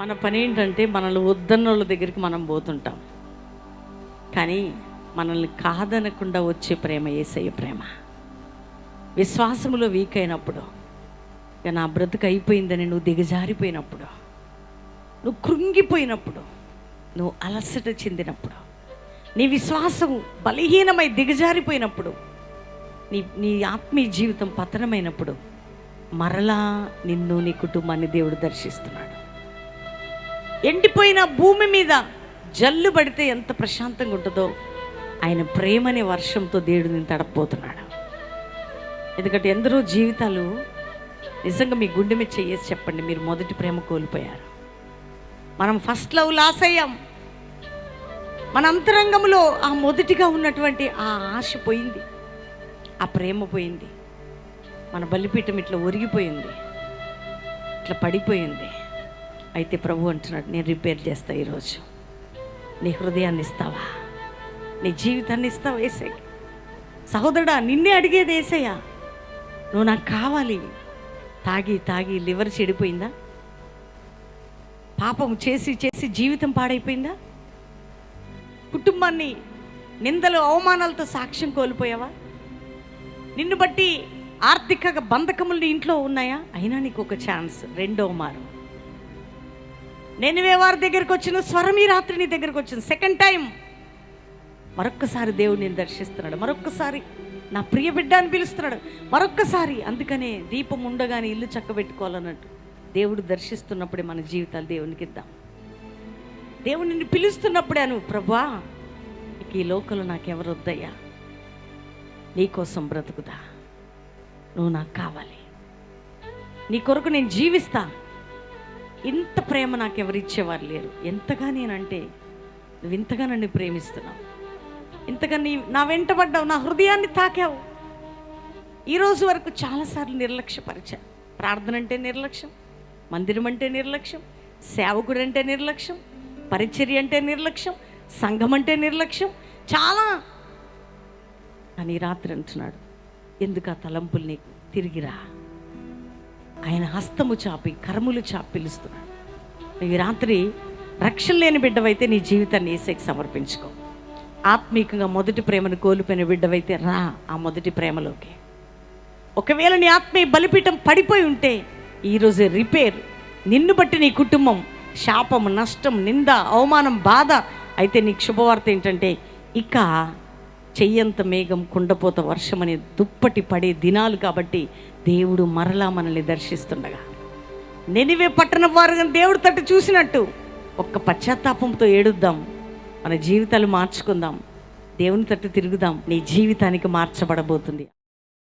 మన పని ఏంటంటే మనల్ని వద్దన్న వాళ్ళ దగ్గరికి మనం పోతుంటాం. కానీ మనల్ని కాదనకుండా వచ్చే ప్రేమ ఏసయ్య ప్రేమ. విశ్వాసములో వీక్ అయినప్పుడు ఇక నా బ్రతుకు అయిపోయిందని నువ్వు దిగజారిపోయినప్పుడు నువ్వు కృంగిపోయినప్పుడు నువ్వు అలసట చెందినప్పుడు నీ విశ్వాసం బలహీనమై దిగజారిపోయినప్పుడు నీ నీ ఆత్మీయ జీవితం పతనమైనప్పుడు మరలా నిన్ను నీ కుటుంబాన్ని దేవుడు దర్శిస్తున్నాడు. ఎండిపోయిన భూమి మీద జల్లు పడితే ఎంత ప్రశాంతంగా ఉంటుందో. ఆయన ప్రేమనే వర్షంతో దేవుడిని నేను తడపోతున్నాడు ఎందుకంటే ఎందరో జీవితాలు నిజంగా మీ గుండె మీద చేసి చెప్పండి మీరు మొదటి ప్రేమ కోల్పోయారు. మనం ఫస్ట్ లవ్ లాస్ అయ్యాం. మన అంతరంగంలో ఆ మొదటిగా ఉన్నటువంటి ఆ ఆశ పోయింది ఆ ప్రేమ పోయింది. మన బలిపీఠం ఇట్లా ఒరిగిపోయింది ఇట్లా పడిపోయింది. అయితే ప్రభు అంటున్నాడు నేను రిపేర్ చేస్తా ఈరోజు. నీ హృదయాన్ని ఇస్తావా? నీ జీవితాన్ని ఇస్తావా ఏసై సహోదరుడా నిన్నే అడిగేది ఏసయ్యా నువ్వు నాకు కావాలి. తాగి తాగి లివర్ చెడిపోయిందా? పాపం చేసి చేసి జీవితం పాడైపోయిందా? కుటుంబాన్ని నిందలు అవమానాలతో సాక్ష్యం కోల్పోయావా? నిన్ను బట్టి ఆర్థిక బంధకములు ఇంట్లో ఉన్నాయా? అయినా నీకు ఒక ఛాన్స్ రెండో మారు. నేనువే వారి దగ్గరికి వచ్చిన స్వరం ఈ రాత్రి నీ దగ్గరికి వచ్చింది. సెకండ్ టైం మరొక్కసారి దేవుడు నేను దర్శిస్తున్నాడు. మరొక్కసారి నా ప్రియ బిడ్డ అని పిలుస్తున్నాడు. మరొక్కసారి అందుకనే దీపం ఉండగానే ఇల్లు చక్కబెట్టుకోవాలన్నట్టు దేవుడు దర్శిస్తున్నప్పుడే మన జీవితాలు దేవునికి ఇద్దాం. దేవుడు నిన్ను పిలుస్తున్నప్పుడే అను ప్రభా ఇక ఈ లోకంలో నాకెవరు వద్దయ్యా? నీకోసం బ్రతుకుదా? నువ్వు నాకు కావాలి. నీ కొరకు నేను జీవిస్తా ఇంత ప్రేమ నాకు ఎవరు ఇచ్చేవారు లేరు. ఎంతగా నేనంటే నువ్వు ఇంతగా నన్ను ప్రేమిస్తున్నావు. ఇంతగా నీ నా వెంటబడ్డావు నా హృదయాన్ని తాకావు. ఈరోజు వరకు చాలాసార్లు నిర్లక్ష్యపరిచా. ప్రార్థన అంటే నిర్లక్ష్యం మందిరం అంటే నిర్లక్ష్యం సేవకుడు అంటే నిర్లక్ష్యం పరిచర్య అంటే నిర్లక్ష్యం సంఘం అంటే నిర్లక్ష్యం. చాలా. అని రాత్రి అంటున్నాడు ఎందుకు ఆ తలంపులు నీకు? తిరిగిరా. ఆయన హస్తము చాపి కర్ములు చాపి పిలుస్తున్నాడు. ఈ రాత్రి రక్షణ లేని బిడ్డవైతే నీ జీవితాన్ని ఏసేకి సమర్పించుకో. ఆత్మీకంగా మొదటి ప్రేమను కోల్పోయిన బిడ్డవైతే రా ఆ మొదటి ప్రేమలోకి. ఒకవేళ నీ ఆత్మీయ బలిపీఠం పడిపోయి ఉంటే ఈరోజే రిపేర్ నిన్ను బట్టి నీ కుటుంబం శాపం నష్టం నింద అవమానం బాధ. అయితే నీకు శుభవార్త ఏంటంటే ఇక చెయ్యంత మేఘం కుండపోత వర్షం అనే దుప్పటి పడే దినాలు కాబట్టి దేవుడు మరలా మనల్ని దర్శిస్తుండగా. నెనివే పట్టణ వారు దేవుడు తట్టు చూసినట్టు ఒక్క పశ్చాత్తాపంతో ఏడుద్దాం. మన జీవితాలు మార్చుకుందాం. దేవుని తట్టు తిరుగుదాం. నీ జీవితానికి మార్చబడబోతుంది.